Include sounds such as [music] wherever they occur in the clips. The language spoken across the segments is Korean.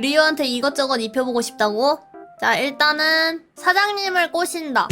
리오한테 이것저것 입혀보고 싶다고? 자 일단은 사장님을 꼬신다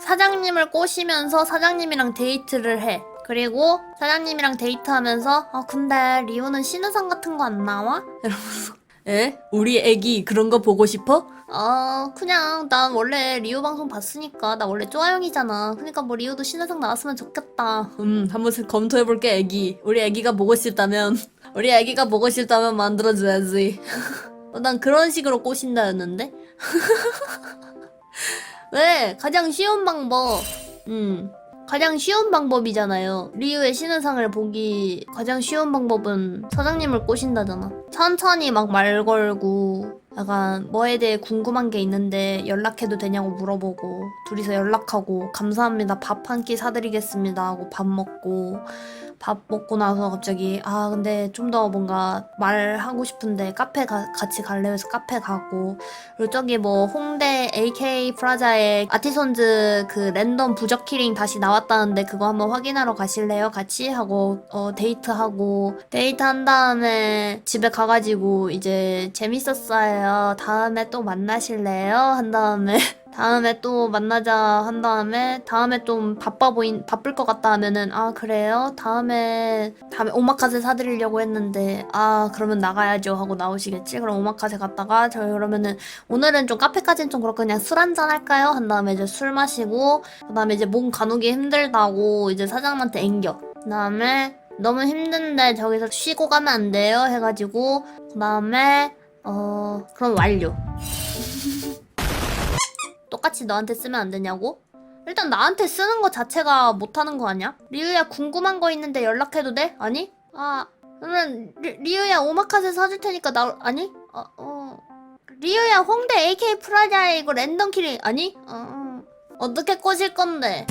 사장님을 꼬시면서 사장님이랑 데이트를 해 그리고 사장님이랑 데이트하면서 아 근데 리오는 신우상 같은 거 안 나와? 이러면서 에? 우리 애기 그런 거 보고 싶어? 아 그냥 난 원래 리오 방송 봤으니까 나 원래 쪼아용이잖아 그러니까 뭐 리오도 신우상 나왔으면 좋겠다 음 한번 검토해볼게 애기 우리 애기가 보고 싶다면 우리 애기가 보고 싶다면 만들어줘야지 [laughs] 어, 난 그런 식으로 꼬신다였는데 [laughs] 왜 가장 쉬운 방법 음 가장 쉬운 방법이잖아요. 리우의 신은상을 보기 가장 쉬운 방법은 사장님을 꼬신다잖아. 천천히 막 말 걸고 약간 뭐에 대해 궁금한 게 있는데 연락해도 되냐고 물어보고 둘이서 연락하고 감사합니다. 밥 한 끼 사드리겠습니다 하고 밥 먹고 밥 먹고 나서 갑자기 아 근데 좀 더 뭔가 말하고 싶은데 카페 가, 같이 갈래 해서 카페 가고 그리고 저기 뭐 홍대 AK 프라자에 아티손즈 그 랜덤 부적 키링 다시 나왔다는데 그거 한번 확인하러 가실래요? 같이 하고 어 데이트하고 데이트 한 다음에 집에 가가지고 이제 재밌었어요. 다음에 또 만나실래요? 한 다음에 [laughs] 다음에 또 만나자 한 다음에 다음에 좀 바빠 보인 바쁠 것 같다 하면은 아 그래요? 다음에 다음에 오마카세 사드리려고 했는데 아 그러면 나가야죠 하고 나오시겠지? 그럼 오마카세 갔다가 저희 그러면은 오늘은 좀 카페까지는 좀 그렇고 그냥 술 한잔 할까요? 한 다음에 이제 술 마시고 그 다음에 이제 몸 가누기 힘들다고 이제 사장님한테 앵겨. 그 다음에 너무 힘든데 저기서 쉬고 가면 안 돼요? 해가지고 그 다음에 어 그럼 완료 똑같이 너한테 쓰면 안 되냐고? 일단 나한테 쓰는 거 자체가 못하는 거 아니야? 리우야 궁금한 거 있는데 연락해도 돼? 아니? 아 그러면 리, 리우야 오마카세 사줄 테니까 나 아니? 어, 어. 리우야 홍대 AK 프라자에 이거 랜덤 키링 아니? 어, 어. 어떻게 꼬실 건데?